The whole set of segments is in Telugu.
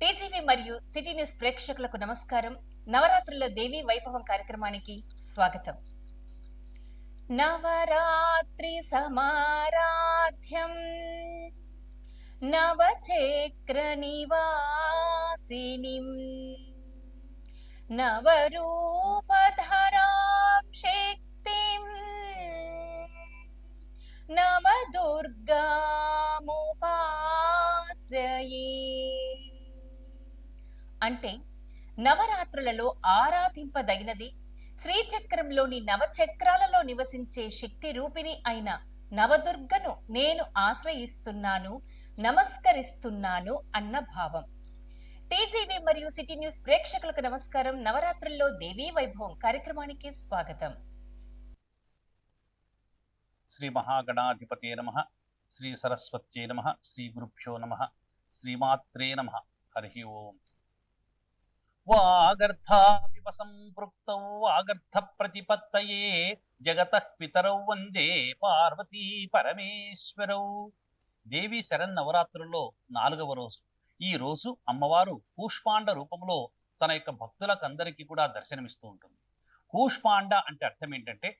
టీజీవీ మరియు సిటీ న్యూస్ ప్రేక్షకులకు నమస్కారం. నవరాత్రుల్లో దేవీ వైభవం కార్యక్రమానికి స్వాగతం. నవరాత్రి సమారాధ్యం. నవచక్ర నివాసిని. నవరూపధరాం శక్తిం నవదుర్గాముపాశ్రయే. అంటే నవరాత్రులలో ఆరాధింపదగినది. శ్రీచక్రంలోని నవచక్రాలలో నివసించే శక్తి రూపిణి అయిన నవదుర్గను నేను ఆశ్రయిస్తున్నాను నమస్కరిస్తున్నాను అన్న భావం. టీజీవీ మరియు సిటీ న్యూస్ ప్రేక్షకులకు నమస్కారం. నవరాత్రుల్లో దేవీ వైభవం కార్యక్రమానికి స్వాగతం. శ్రీ మహాగణాధిపతే నమ. శ్రీ సరస్వత్యే నమ. శ్రీ గురుభ్యో నమ. శ్రీమాత్రే నమ. హరి ఓం. వాగర్థావివ సంపృక్తౌ వాగర్థ ప్రతిపత్తయే జగత పితరౌ వందే పార్వతీ పరమేశ్వరౌ. దేవి శరణ్ నవరాత్రుల్లో నాలుగవ రోజు. ఈ రోజు అమ్మవారు కూష్పాండ రూపంలో తన యొక్క భక్తులకు అందరికీ కూడా దర్శనమిస్తూ ఉంటుంది. కూష్పాండ అంటే అర్థం ఏంటంటే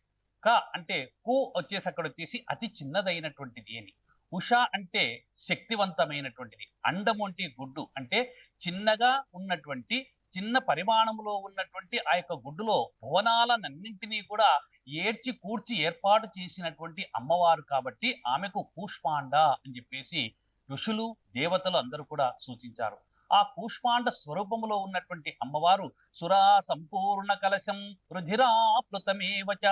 క అంటే కు వచ్చేసి అక్కడ వచ్చేసి అతి చిన్నదైనటువంటిది అని. ఉష అంటే శక్తివంతమైనటువంటిది. అండము అంటే గుడ్డు. అంటే చిన్నగా ఉన్నటువంటి చిన్న పరిమాణంలో ఉన్నటువంటి ఆ యొక్క గుడ్డులో భువనాలన్నింటినీ కూడా ఏడ్చి కూర్చి ఏర్పాటు చేసినటువంటి అమ్మవారు కాబట్టి ఆమెకు కూష్పాండ అని చెప్పేసి ఋషులు దేవతలు అందరూ కూడా సూచించారు. ఆ కూష్పాండ స్వరూపములో ఉన్నటువంటి అమ్మవారు సురా సంపూర్ణ కలశం రుధిరాప్లుతమేవచ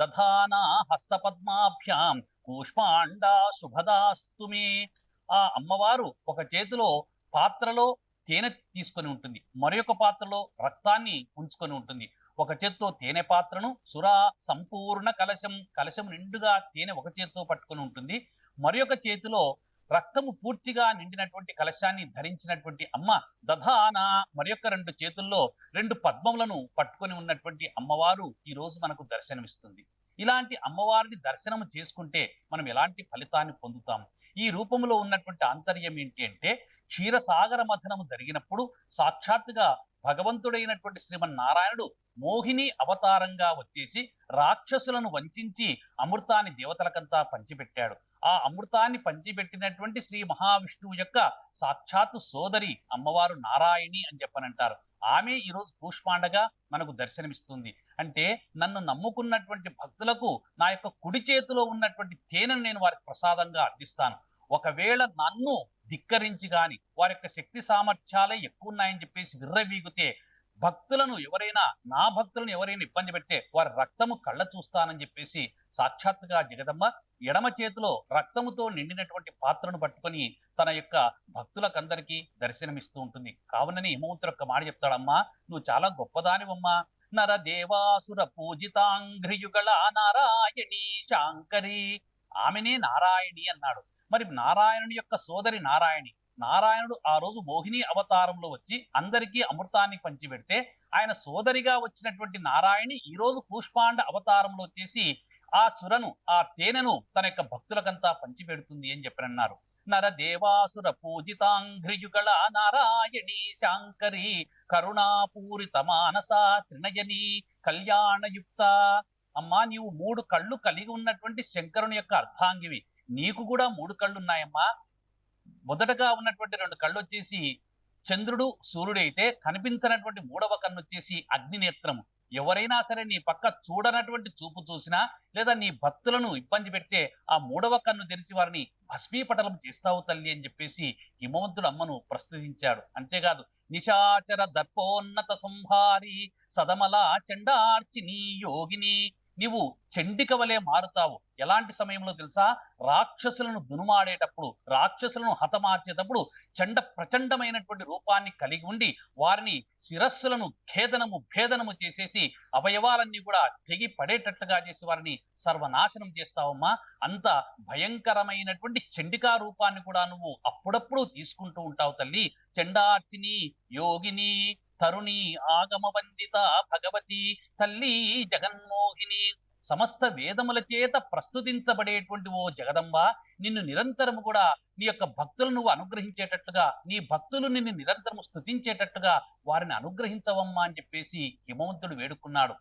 దధానా హస్తపద్మాభ్యాం కూష్పాండ శుభదాస్తుమే ఆ అమ్మవారు ఒక చేతిలో పాత్రలో తేనె తీసుకొని ఉంటుంది. మరొక పాత్రలో రక్తాన్ని ఉంచుకొని ఉంటుంది. ఒక చేత్తో తేనె పాత్రను సురా సంపూర్ణ కలశం కలశం నిండుగా తేనె ఒక చేత్తో పట్టుకొని ఉంటుంది. మరొక చేతిలో రక్తము పూర్తిగా నిండినటువంటి కలశాన్ని ధరించినటువంటి అమ్మ దధాన. మరొక రెండు చేతుల్లో రెండు పద్మములను పట్టుకొని ఉన్నటువంటి అమ్మవారు ఈ రోజు మనకు దర్శనమిస్తుంది. ఇలాంటి అమ్మవారిని దర్శనము చేసుకుంటే మనం ఎలాంటి ఫలితాన్ని పొందుతాం ఈ రూపంలో ఉన్నటువంటి ఆంతర్యం ఏంటి అంటే క్షీరసాగర మథనము జరిగినప్పుడు సాక్షాత్తుగా భగవంతుడైనటువంటి శ్రీమన్నారాయణుడు మోహిని అవతారంగా వచ్చేసి రాక్షసులను వంచించి అమృతాన్ని దేవతలకంతా పంచిపెట్టాడు. ఆ అమృతాన్ని పంచిపెట్టినటువంటి శ్రీ మహావిష్ణువు యొక్క సాక్షాత్తు సోదరి అమ్మవారు నారాయణి అని చెప్పనంటారు. ఆమె ఈరోజు కూష్మాండగా మనకు దర్శనమిస్తుంది. అంటే నన్ను నమ్ముకున్నటువంటి భక్తులకు నా యొక్క కుడి చేతిలో ఉన్నటువంటి తేనెను నేను వారికి ప్రసాదంగా అందిస్తాను. ఒకవేళ నన్ను ధిక్కరించి కానీ వారి యొక్క శక్తి సామర్థ్యాలే ఎక్కువ ఉన్నాయని చెప్పేసి విర్రవీగితే భక్తులను ఎవరైనా నా భక్తులను ఎవరైనా ఇబ్బంది పెడితే వారి రక్తము కళ్ళ చూస్తానని చెప్పేసి సాక్షాత్తుగా జగదమ్మ ఎడమ చేతిలో రక్తముతో నిండినటువంటి పాత్రను పట్టుకొని తన యొక్క భక్తులకందరికీ దర్శనమిస్తూ ఉంటుంది. కావునని హిమవంతుడు ఒక్క మాట చెప్తాడమ్మా నువ్వు చాలా గొప్పదానివమ్మా. నర దేవాసుర పూజితాంఘ్రియుగళ నారాయణి శాంకరి. ఆమెనే నారాయణి అన్నాడు. మరి నారాయణుని యొక్క సోదరి నారాయణి నారాయణుడు ఆ రోజు మోహిని అవతారంలో వచ్చి అందరికీ అమృతాన్ని పంచిపెడితే ఆయన సోదరిగా వచ్చినటువంటి నారాయణి ఈ రోజు పుష్పాండ అవతారంలో వచ్చేసి ఆ సురను ఆ తేనెను తన యొక్క భక్తులకంతా పంచిపెడుతుంది అని చెప్పనన్నారు. నర దేవాసుర పూజితాంఘ్రియుగళ నారాయణి శాంకరి కరుణాపూరిత మానస త్రినయని కళ్యాణయుక్త. అమ్మా నీవు మూడు కళ్ళు కలిగి ఉన్నటువంటి శంకరుని యొక్క అర్థాంగివి నీకు కూడా మూడు కళ్ళు ఉన్నాయమ్మా మొదటగా ఉన్నటువంటి రెండు కళ్ళు వచ్చేసి చంద్రుడు సూర్యుడు అయితే కనిపించనటువంటి మూడవ కన్ను వచ్చేసి అగ్నినేత్రము. ఎవరైనా సరే నీ పక్క చూడనటువంటి చూపు చూసినా లేదా నీ భక్తులను ఇబ్బంది పెడితే ఆ మూడవ కన్ను తెరిచి వారిని భస్మీపటలం చేస్తావు తల్లి అని చెప్పేసి హిమవంతుడు అమ్మను ప్రస్తుతించాడు అంతేకాదు నిశాచర దర్పోన్నత సంహారి సదమల చండార్చిని యోగిని నీవు చండిక వలె మారుతావు. ఎలాంటి సమయంలో తెలుసా? రాక్షసులను దునుమాడేటప్పుడు రాక్షసులను హతమార్చేటప్పుడు చండ ప్రచండమైనటువంటి రూపాన్ని కలిగి ఉండి వారిని శిరస్సులను ఖేదనము భేదనము చేసేసి అవయవాలన్నీ కూడా తెగి పడేటట్లుగా చేసి వారిని సర్వనాశనం చేస్తావమ్మా. అంత భయంకరమైనటువంటి చండికా రూపాన్ని కూడా నువ్వు అప్పుడప్పుడు తీసుకుంటూ ఉంటావు తల్లి. చండార్చిని యోగిని తరుణి ఆగమవందిత భగవతి తల్లి జగన్మోహిని. సమస్త వేదముల చేత ప్రస్తుతించబడేటువంటి ఓ జగదంబ నిన్ను నిరంతరము కూడా నీ యొక్క భక్తులను నువ్వు అనుగ్రహించేటట్లుగా నీ భక్తులు నిన్ను నిరంతరము స్తుతించేటట్టుగా వారిని అనుగ్రహించవమ్మా అని చెప్పేసి హిమవంతుడు వేడుకున్నాడు.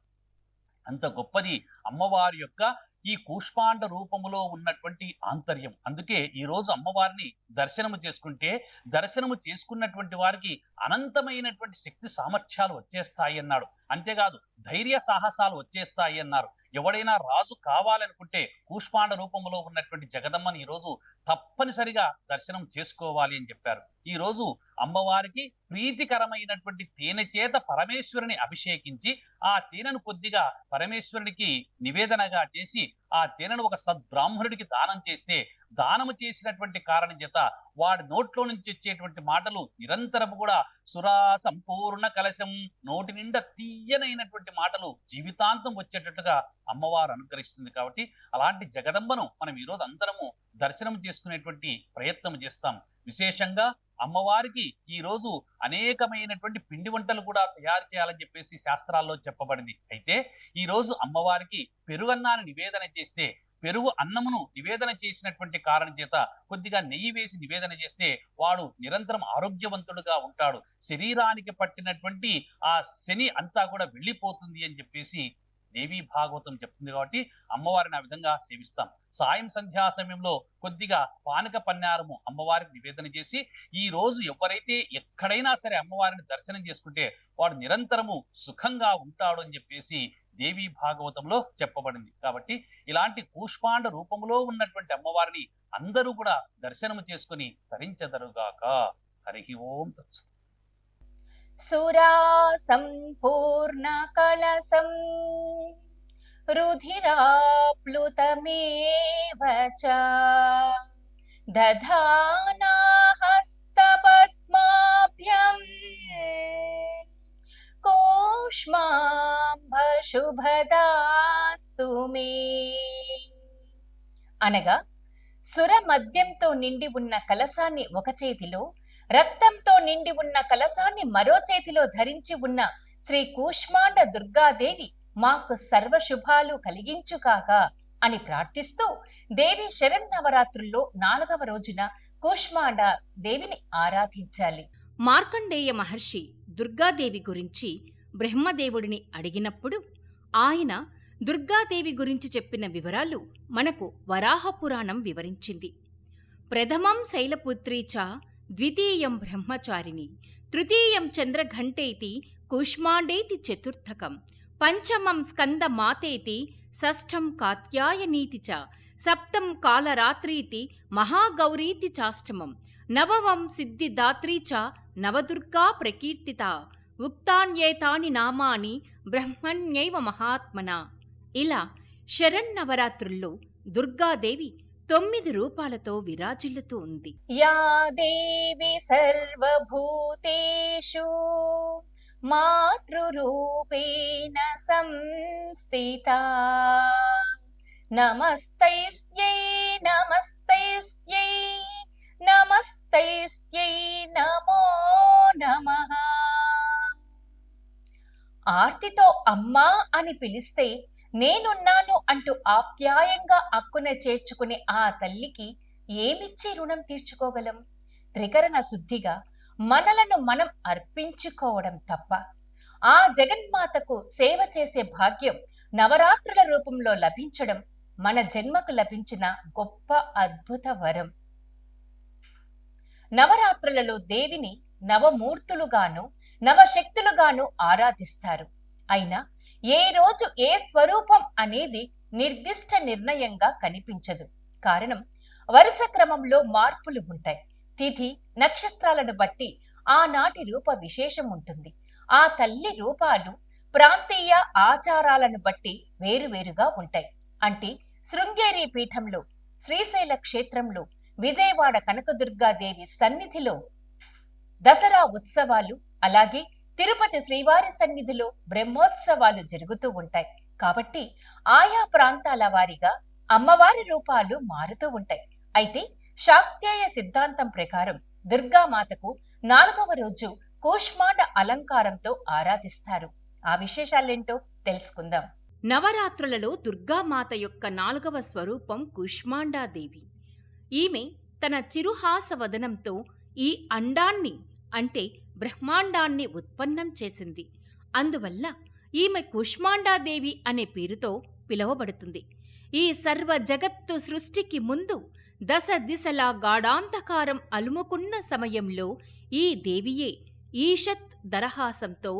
అంత గొప్పది అమ్మవారి యొక్క ఈ కూష్మాండ రూపములో ఉన్నటువంటి ఆంతర్యం. అందుకే ఈ రోజు అమ్మవారిని దర్శనము చేసుకుంటే దర్శనము చేసుకున్నటువంటి వారికి అనంతమైనటువంటి శక్తి సామర్థ్యాలు వచ్చేస్తాయి అన్నాడు. అంతేకాదు ధైర్య సాహసాలు వచ్చేస్తాయి అన్నారు. ఎవడైనా రాజు కావాలనుకుంటే కూష్మాండ రూపంలో ఉన్నటువంటి జగదమ్మని ఈరోజు తప్పనిసరిగా దర్శనం చేసుకోవాలి అని చెప్పారు. ఈరోజు అమ్మవారికి ప్రీతికరమైనటువంటి తేనె చేత పరమేశ్వరుని అభిషేకించి ఆ తేనెను కొద్దిగా పరమేశ్వరుడికి నివేదనగా చేసి ఆ తేనెను ఒక సద్బ్రాహ్మణుడికి దానం చేస్తే దానము చేసినటువంటి కారణం చేత వాడి నోట్లో నుంచి వచ్చేటువంటి మాటలు నిరంతరము కూడా సురా సంపూర్ణ కలశం నోటి నిండా తీయనైనటువంటి మాటలు జీవితాంతం వచ్చేటట్టుగా అమ్మవారు అనుగ్రహిస్తుంది కాబట్టి అలాంటి జగదంబను మనం ఈరోజు అందరము దర్శనం చేసుకునేటువంటి ప్రయత్నం చేస్తాం. విశేషంగా అమ్మవారికి ఈ రోజు అనేకమైనటువంటి పిండి వంటలు కూడా తయారు చేయాలని చెప్పేసి శాస్త్రాల్లో చెప్పబడింది. అయితే ఈ రోజు అమ్మవారికి పెరుగన్నాన్ని నివేదన చేస్తే పెరుగు అన్నమును నివేదన చేసినటువంటి కారణం చేత కొద్దిగా నెయ్యి వేసి నివేదన చేస్తే వాడు నిరంతరం ఆరోగ్యవంతుడుగా ఉంటాడు. శరీరానికి పట్టినటువంటి ఆ శని అంతా కూడా వెళ్ళిపోతుంది అని చెప్పేసి దేవి భాగవతం చెప్తుంది కాబట్టి అమ్మవారిని ఆ విధంగా సేవిస్తాం. సాయం సంధ్యా సమయంలో కొద్దిగా పానక పన్నారము అమ్మవారికి నివేదన చేసి ఈ రోజు ఎవరైతే ఎక్కడైనా సరే అమ్మవారిని దర్శనం చేసుకుంటే వాడు నిరంతరము సుఖంగా ఉంటాడు అని చెప్పేసి దేవి భాగవతంలో చెప్పబడింది. కాబట్టి ఇలాంటి కూష్పాండ రూపంలో ఉన్నటువంటి అమ్మవారిని అందరూ కూడా దర్శనము చేసుకుని తరించదరుగాక. హరి ఓం తత్సత్. సురా సంపూర్ణ కలసం రుధిరాప్లుతమేవ దధానాహస్తపద్మాభ్యం దధానా మే. అనగా సుర మద్యంతో నిండి ఉన్న కలసాన్ని ఒక చేతిలో రక్తంతో నిండి ఉన్న కలసాన్ని మరో చేతిలో ధరించి ఉన్న శ్రీ కూష్మాండ దుర్గాదేవి మాకు సర్వ శుభాలు కలిగించుకాక అని ప్రార్థిస్తూ దేవి శరన్నవరాత్రుల్లో నాలుగవ రోజున కూష్మాండ దేవిని ఆరాధించాలి. మార్కండేయ మహర్షి దుర్గాదేవి గురించి బ్రహ్మదేవుడిని అడిగినప్పుడు ఆయన దుర్గాదేవి గురించి చెప్పిన వివరాలు మనకు వరాహపురాణం వివరించింది. ప్రథమం శైలపుత్రీ చా ద్వితీయం బ్రహ్మచారిణి తృతీయం చంద్రఘంటేతి కూష్మాండేతి చతుర్థకం పంచమం స్కంద మాతేతి షష్ఠం కాత్యాయనీతి చ సప్తం కాలరాత్రీతి మహాగౌరీతి చాష్టమం నవమం సిద్ధిదాత్రీ చ నవదుర్గా ప్రకీర్తిత ఉక్తాన్యేతాని నామాని బ్రహ్మణ్యైవ మహాత్మన. ఇలా శరన్నవరాత్రుల్లో దుర్గాదేవి తొమ్మిది రూపాలతో విరాజిల్లుతూ ఉంది. యా దేవి సర్వభూతేషు మాతృరూపేణ సంస్థిత. నమస్తైస్యై నమస్తైస్యై నమస్తైస్యై నమో నమ. ఆర్తితో అమ్మా అని పిలిస్తే నేనున్నాను అంటూ ఆప్యాయంగా అక్కున చేర్చుకునే ఆ తల్లికి ఏమిచ్చి రుణం తీర్చుకోగలం? త్రికరణ శుద్ధిగా మనలను మనం అర్పించుకోవడం తప్ప. ఆ జగన్మాతకు సేవ చేసే భాగ్యం నవరాత్రుల రూపంలో లభించడం మన జన్మకు లభించిన గొప్ప అద్భుత వరం. నవరాత్రులలో దేవిని నవమూర్తులుగాను నవశక్తులుగాను ఆరాధిస్తారు. అయినా ఏ రోజు ఏ స్వరూపం అనేది నిర్దిష్ట నిర్ణయంగా కనిపించదు. కారణం వరుస క్రమంలో మార్పులు ఉంటాయి. తిథి నక్షత్రాలను బట్టి ఆనాటి రూప విశేషం ఉంటుంది. ఆ తల్లి రూపాలు ప్రాంతీయ ఆచారాలను బట్టి వేరువేరుగా ఉంటాయి. అంటే శృంగేరి పీఠంలో శ్రీశైల క్షేత్రంలో విజయవాడ కనకదుర్గాదేవి సన్నిధిలో దసరా ఉత్సవాలు అలాగే తిరుపతి శ్రీవారి సన్నిధిలో బ్రహ్మోత్సవాలు జరుగుతూ ఉంటాయి. కాబట్టి ఆయా ప్రాంతాల వారిగా అమ్మవారి రూపాలు మారుతూ ఉంటాయి. అయితే శాక్తేయ సిద్ధాంతం ప్రకారం దుర్గామాతకు నాలుగవ రోజు కూష్మాండ అలంకారంతో ఆరాధిస్తారు. ఆ విశేషాలేంటో తెలుసుకుందాం. నవరాత్రులలో దుర్గామాత యొక్క నాలుగవ స్వరూపం కుష్మాండాదేవి. ఈమె తన చిరుహాస వదనంతో ఈ అండాన్ని అంటే బ్రహ్మాండాన్ని ఉత్పన్నం చేసింది. అందువల్ల ఈమె కుష్మాండాదేవి అనే పేరుతో పిలువబడుతుంది. ఈ సర్వ జగత్తు సృష్టికి ముందు దశ దిశలా గాఢాంధకారం అలుముకున్న సమయంలో ఈ దేవియే ఈషత్ దరహాసంతో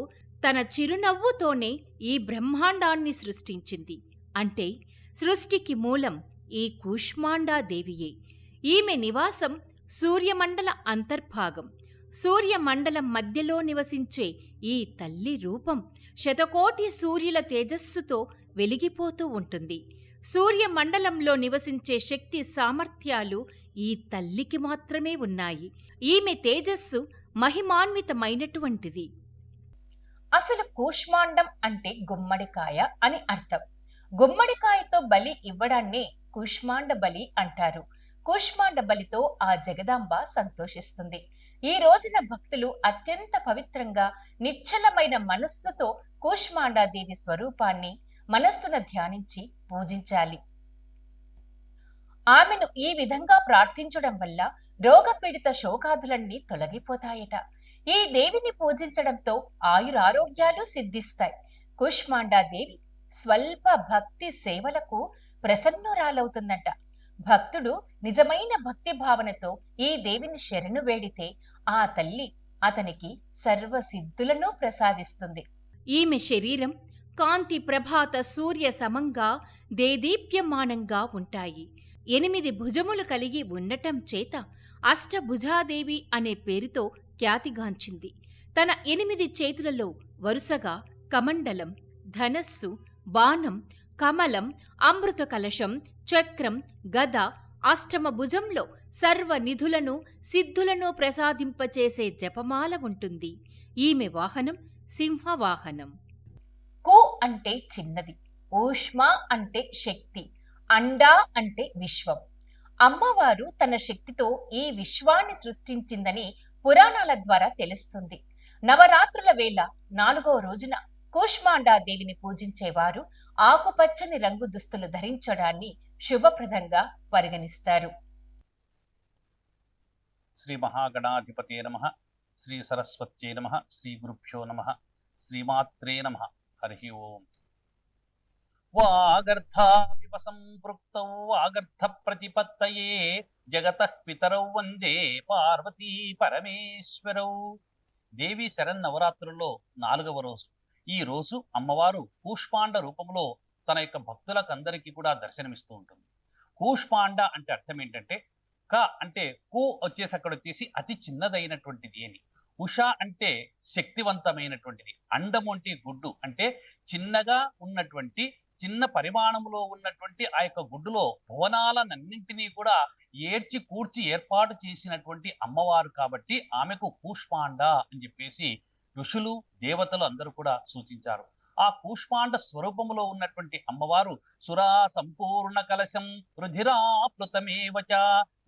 తన చిరునవ్వుతోనే ఈ బ్రహ్మాండాన్ని సృష్టించింది. అంటే సృష్టికి మూలం ఈ కూష్మాండాదేవియే. ఈమె నివాసం సూర్యమండల అంతర్భాగం. సూర్యమండలం మధ్యలో నివసించే ఈ తల్లి రూపం శతకోటి సూర్యుల తేజస్సుతో వెలిగిపోతూ ఉంటుంది. సూర్యమండలంలో నివసించే శక్తి సామర్థ్యాలు ఈ తల్లికి మాత్రమే ఉన్నాయి. ఈమె తేజస్సు మహిమాన్వితమైనటువంటిది. అసలు కూష్మాండం అంటే గుమ్మడికాయ అని అర్థం. గుమ్మడికాయతో బలి ఇవ్వడాన్నే కూష్మాండ బలి అంటారు. కూష్మాండ బలితో ఆ జగదాంబ సంతోషిస్తుంది. ఈ రోజున భక్తులు అత్యంత పవిత్రంగా నిశ్చలమైన మనస్సుతో కూష్మాండాదేవి స్వరూపాన్ని మనస్సున ధ్యానించి పూజించాలి. ఆమెను ఈ విధంగా ప్రార్థించడం వల్ల రోగపీడిత శోకాదులన్నీ తొలగిపోతాయట. ఈ దేవిని పూజించడంతో ఆయురారోగ్యాలు సిద్ధిస్తాయి. కుష్మాండాదేవి స్వల్ప భక్తి సేవలకు ప్రసన్నురాలవుతుందట. భక్తుడు నిజమైన భక్తి భావనతో ఈ దేవిని శరణు వేడితే ఆ తల్లి అతనికి సర్వ సిద్ధులను ప్రసాదిస్తుంది. ఈమె శరీరం కాంతి ప్రభాత సూర్య సమంగా దేదీప్యమానంగా ఉంటాయి. ఎనిమిది భుజములు కలిగి ఉండటం చేత అష్టభుజాదేవి అనే పేరుతో ఖ్యాతిగాంచింది. తన ఎనిమిది చేతులలో వరుసగా కమండలం ధనస్సు బాణం కమలం అమృత కలశం చక్రం గద అష్టమ భుజంలో సర్వ నిధులను సిద్ధులను ప్రసాదింపచేసే జపమాల ఉంటుంది. ఈమె వాహనం సింహవాహనం. కు అంటే చిన్నది ఊష్మ అంటే శక్తి అండా అంటే విశ్వం. అమ్మవారు తన శక్తితో ఈ విశ్వాన్ని సృష్టించిందని పురాణాల ద్వారా తెలుస్తుంది. నవరాత్రుల వేళ నాలుగో రోజున కూష్మాండాదేవిని పూజించేవారు ఆకుపచ్చని రంగు దుస్తులు ధరించడాన్ని శుభప్రదంగా పరిగణిస్తారు. శ్రీ మహాగణాధిపతే నమ. శ్రీ సరస్వత్యే నమ. శ్రీ గురుభ్యో నమ. శ్రీమాత్రే నమ. హరి ఓం. వాగర్థావివ సంపృక్తౌ వాగర్థ ప్రతిపత్తయే జగత పితరౌ వందే పార్వతీ పరమేశ్వరౌ. దేవి శరణ్ నవరాత్రుల్లో నాలుగవ రోజు. ఈ రోజు అమ్మవారు కూష్పాండ రూపంలో తన యొక్క భక్తులకు అందరికీ కూడా దర్శనమిస్తూ ఉంటుంది. కూష్పాండ అంటే అర్థం ఏంటంటే క అంటే కు వచ్చేసి అక్కడ వచ్చేసి అతి చిన్నదైనటువంటిది అని ఉష అంటే శక్తివంతమైనటువంటిది. అండము అంటే గుడ్డు. అంటే చిన్నగా ఉన్నటువంటి చిన్న పరిమాణంలో ఉన్నటువంటి ఆ యొక్క గుడ్డులో భువనాలన్నింటినీ కూడా ఏడ్చి కూర్చి ఏర్పాటు చేసినటువంటి అమ్మవారు కాబట్టి ఆమెకు కూష్పాండ అని చెప్పేసి ఋషులు దేవతలు అందరూ కూడా సూచించారు. ఆ కూష్మాండ స్వరూపములో ఉన్నటువంటి అమ్మవారు సురా సంపూర్ణ కలశం రుధిరాప్లుతమేవచ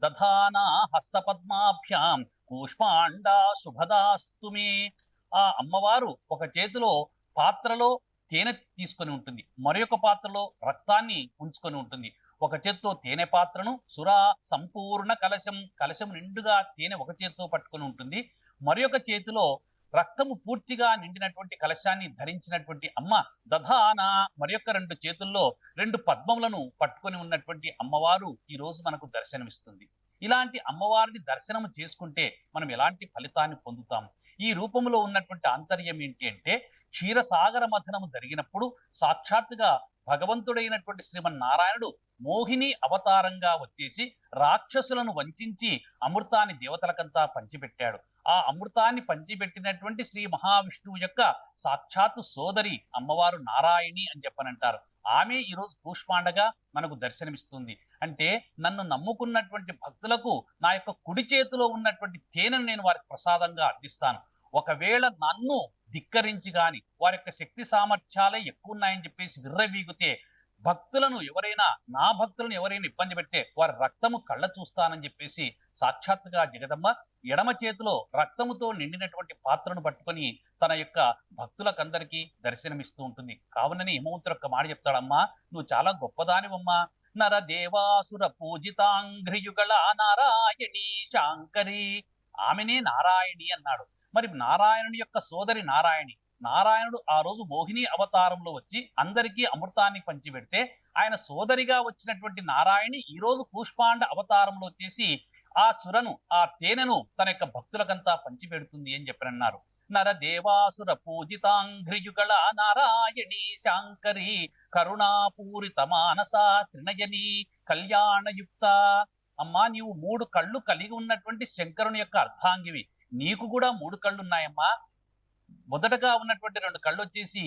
దధానా హస్తపద్మాభ్యాం కూష్మాండ శుభదాస్తుమే ఆ అమ్మవారు ఒక చేతిలో పాత్రలో తేనె తీసుకొని ఉంటుంది. మరొక పాత్రలో రక్తాన్ని ఉంచుకొని ఉంటుంది. ఒక చేత్తో తేనె పాత్రను సురా సంపూర్ణ కలశం కలశం నిండుగా తేనె ఒక చేత్తో పట్టుకొని ఉంటుంది. మరొక చేతిలో రక్తము పూర్తిగా నిండినటువంటి కలశాన్ని ధరించినటువంటి అమ్మ దధాన మరొక రెండు చేతుల్లో రెండు పద్మములను పట్టుకొని ఉన్నటువంటి అమ్మవారు ఈ రోజు మనకు దర్శనమిస్తుంది. ఇలాంటి అమ్మవారిని దర్శనము చేసుకుంటే మనం ఎలాంటి ఫలితాన్ని పొందుతాం ఈ రూపంలో ఉన్నటువంటి ఆంతర్యం ఏంటి అంటే క్షీరసాగర మథనము జరిగినప్పుడు సాక్షాత్తుగా భగవంతుడైనటువంటి శ్రీమన్నారాయణుడు మోహిని అవతారంగా వచ్చేసి రాక్షసులను వంచించి అమృతాన్ని దేవతలకంతా పంచిపెట్టాడు. ఆ అమృతాన్ని పంచిపెట్టినటువంటి శ్రీ మహావిష్ణువు యొక్క సాక్షాత్తు సోదరి అమ్మవారు నారాయణి అని చెప్పనంటారు. ఆమె ఈరోజు కూష్మాండగా మనకు దర్శనమిస్తుంది. అంటే నన్ను నమ్ముకున్నటువంటి భక్తులకు నా యొక్క కుడి చేతిలో ఉన్నటువంటి తేనెను నేను వారికి ప్రసాదంగా అందిస్తాను. ఒకవేళ నన్ను ధిక్కరించి కానీ వారి యొక్క శక్తి సామర్థ్యాలే ఎక్కువ ఉన్నాయని చెప్పేసి విర్రవీగితే భక్తులను ఎవరైనా నా భక్తులను ఎవరైనా ఇబ్బంది పెడితే వారి రక్తము కళ్ళ చూస్తానని చెప్పేసి సాక్షాత్తుగా జగదమ్మ ఎడమ చేతిలో రక్తముతో నిండినటువంటి పాత్రను పట్టుకొని తన యొక్క భక్తులకందరికీ దర్శనమిస్తూ ఉంటుంది. కావునని హిమవంతుడు ఒక్క మాట చెప్తాడమ్మా నువ్వు చాలా గొప్పదానివమ్మా. నర దేవాసుర పూజితాంఘ్రియుగళ నారాయణి శాంకరి. ఆమెనే నారాయణి అన్నాడు. మరి నారాయణుని యొక్క సోదరి నారాయణి నారాయణుడు ఆ రోజు మోహిని అవతారంలో వచ్చి అందరికీ అమృతాన్ని పంచిపెడితే ఆయన సోదరిగా వచ్చినటువంటి నారాయణి ఈ రోజు పుష్పాండ అవతారంలో వచ్చేసి ఆ సురను ఆ తేనెను తన యొక్క భక్తులకంతా పంచిపెడుతుంది అని చెప్పనన్నారు. నర దేవాసుర పూజితాంఘ్రియుగళ నారాయణి శాంకరి కరుణాపూరిత మానస త్రినయని కళ్యాణయుక్త. అమ్మా నీవు మూడు కళ్ళు కలిగి ఉన్నటువంటి శంకరుని యొక్క అర్ధాంగివి. నీకు కూడా మూడు కళ్ళు ఉన్నాయమ్మా మొదటగా ఉన్నటువంటి రెండు కళ్ళు వచ్చేసి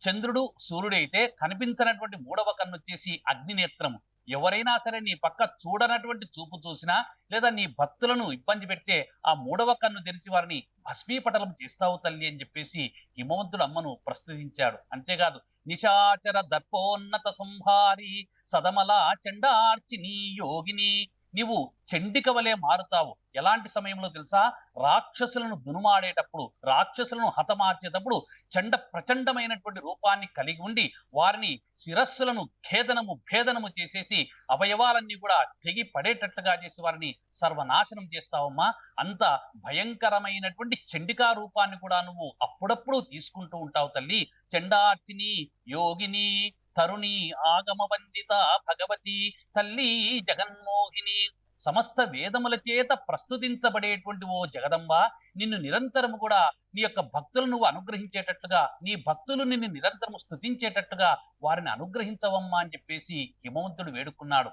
చంద్రుడు సూర్యుడు అయితే కనిపించనటువంటి మూడవ కన్ను వచ్చేసి అగ్నినేత్రము ఎవరైనా సరే నీ పక్క చూడనటువంటి చూపు చూసినా లేదా నీ భక్తులను ఇబ్బంది పెడితే ఆ మూడవ కన్ను తెరిచి వారిని భస్మీపటలం చేస్తావు తల్లి అని చెప్పేసి హిమవంతుడు అమ్మను ప్రస్తుతించాడు. అంతేకాదు నిశాచర దర్పోన్నత సంహారి సదమల చండార్చిని యోగిని నీవు చండిక వలె మారుతావు. ఎలాంటి సమయంలో తెలుసా? రాక్షసులను దునుమాడేటప్పుడు రాక్షసులను హతమార్చేటప్పుడు చండ ప్రచండమైనటువంటి రూపాన్ని కలిగి ఉండి వారిని శిరస్సులను ఖేదనము భేదనము చేసేసి అవయవాలన్నీ కూడా తెగి పడేటట్లుగా చేసి వారిని సర్వనాశనం చేస్తావమ్మా. అంత భయంకరమైనటువంటి చండికా రూపాన్ని కూడా నువ్వు అప్పుడప్పుడు తీసుకుంటూ ఉంటావు తల్లి. చండార్చిని యోగిని తరుణి ఆగమవందిత భగవతి తల్లి జగన్మోహిని. సమస్త వేదముల చేత ప్రస్తుతించబడేటువంటి ఓ జగదంబ నిన్ను నిరంతరము కూడా నీ యొక్క భక్తులను నువ్వు అనుగ్రహించేటట్లుగా నీ భక్తులు నిన్ను నిరంతరము స్తుతించేటట్టుగా వారిని అనుగ్రహించవమ్మా అని చెప్పేసి హిమవంతుడు వేడుకున్నాడు.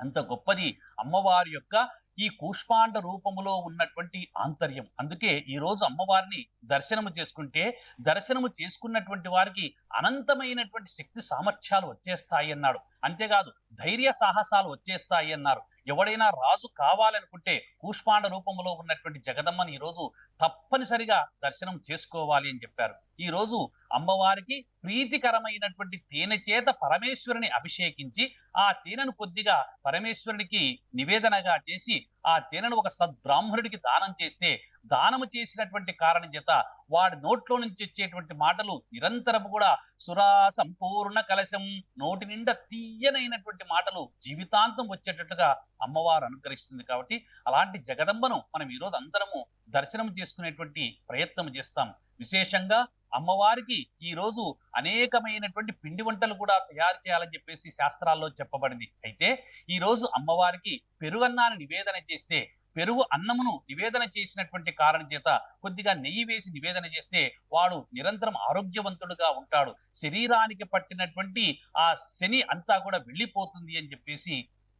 అంత గొప్పది అమ్మవారి యొక్క ఈ కూష్పాండ రూపములో ఉన్నటువంటి ఆంతర్యం. అందుకే ఈ రోజు అమ్మవారిని దర్శనము చేసుకుంటే దర్శనము చేసుకున్నటువంటి వారికి అనంతమైనటువంటి శక్తి సామర్థ్యాలు వచ్చేస్తాయి అన్నాడు. అంతేకాదు ధైర్య సాహసాలు వచ్చేస్తాయి అన్నారు. ఎవడైనా రాజు కావాలనుకుంటే కూష్పాండ రూపంలో ఉన్నటువంటి జగదమ్మని ఈరోజు తప్పనిసరిగా దర్శనం చేసుకోవాలి అని చెప్పారు. ఈ రోజు అమ్మవారికి ప్రీతికరమైనటువంటి తేనె చేత పరమేశ్వరుని అభిషేకించి ఆ తేనెను కొద్దిగా పరమేశ్వరునికి నివేదనగా చేసి ఆ తేనెను ఒక సద్బ్రాహ్మణుడికి దానం చేస్తే దానము చేసినటువంటి కారణం చేత వాడి నోట్లో నుంచి వచ్చేటువంటి మాటలు నిరంతరము కూడా సురా సంపూర్ణ కలశం నోటి నిండా తీయనైనటువంటి మాటలు జీవితాంతం వచ్చేటట్టుగా అమ్మవారు అనుగ్రహిస్తుంది కాబట్టి అలాంటి జగదంబను మనం ఈరోజు అందరము దర్శనం చేసుకునేటువంటి ప్రయత్నం చేస్తాం. విశేషంగా అమ్మవారికి ఈ రోజు అనేకమైనటువంటి పిండి వంటలు కూడా తయారు చేయాలని చెప్పేసి శాస్త్రాల్లో చెప్పబడింది. అయితే ఈ రోజు అమ్మవారికి పెరుగన్నాన్ని నివేదన చేస్తే పెరుగు అన్నమును నివేదన చేసినటువంటి కారణం చేత కొద్దిగా నెయ్యి వేసి నివేదన చేస్తే వాడు నిరంతరం ఆరోగ్యవంతుడుగా ఉంటాడు. శరీరానికి పట్టినటువంటి ఆ శని అంతా కూడా వెళ్ళిపోతుంది అని చెప్పేసి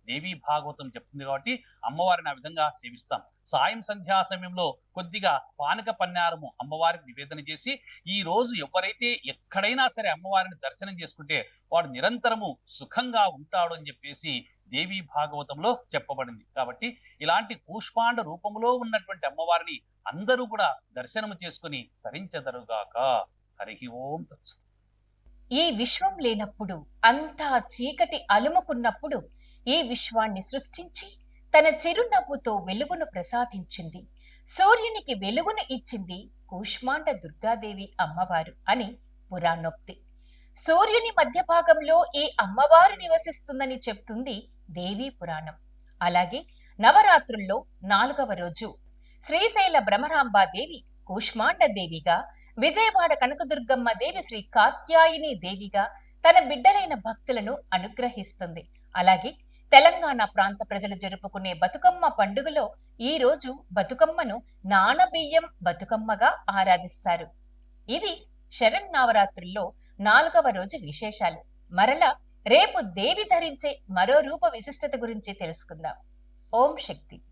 దేవీ భాగవతం చెప్తుంది కాబట్టి అమ్మవారిని ఆ విధంగా సేవిస్తాం. సాయం సంధ్యా సమయంలో కొద్దిగా పానక పన్నారము అమ్మవారికి నివేదన చేసి ఈ రోజు ఎవరైతే ఎక్కడైనా సరే అమ్మవారిని దర్శనం చేసుకుంటే వాడు నిరంతరము సుఖంగా ఉంటాడు అని చెప్పేసి దేవి భాగవతంలో చెప్పబడింది. కాబట్టి ఇలాంటి కూష్పాండ రూపంలో ఉన్నటువంటి అమ్మవారిని అందరూ కూడా దర్శనము చేసుకుని తరించదరుగాక. హరి ఓం తత్సత్. ఈ విశ్వం లేనప్పుడు అంతా చీకటి అలుముకున్నప్పుడు ఈ విశ్వాన్ని సృష్టించి తన చిరునవ్వుతో వెలుగును ప్రసాదించింది? సూర్యునికి వెలుగును ఇచ్చింది కూష్మాండ దుర్గాదేవి అమ్మవారు అని పురాణోక్తి. సూర్యుని మధ్య భాగంలో ఈ అమ్మవారు నివసిస్తుందని చెప్తుంది దేవీ పురాణం. అలాగే నవరాత్రుల్లో నాలుగవ రోజు శ్రీశైల భ్రమరాంబాదేవి కూష్మాండ దేవిగా విజయవాడ కనకదుర్గమ్మ దేవి శ్రీ కాత్యాయిని దేవిగా తన బిడ్డలైన భక్తులను అనుగ్రహిస్తుంది. అలాగే తెలంగాణ ప్రాంత ప్రజలు జరుపుకునే బతుకమ్మ పండుగలో ఈ రోజు బతుకమ్మను నానబియ్యం బతుకమ్మగా ఆరాధిస్తారు. ఇది శరన్నవరాత్రుల్లో నాలుగవ రోజు విశేషాలు. మరలా రేపు దేవి ధరించే మరో రూప విశిష్టత గురించి తెలుసుకుందాం. ఓం శక్తి.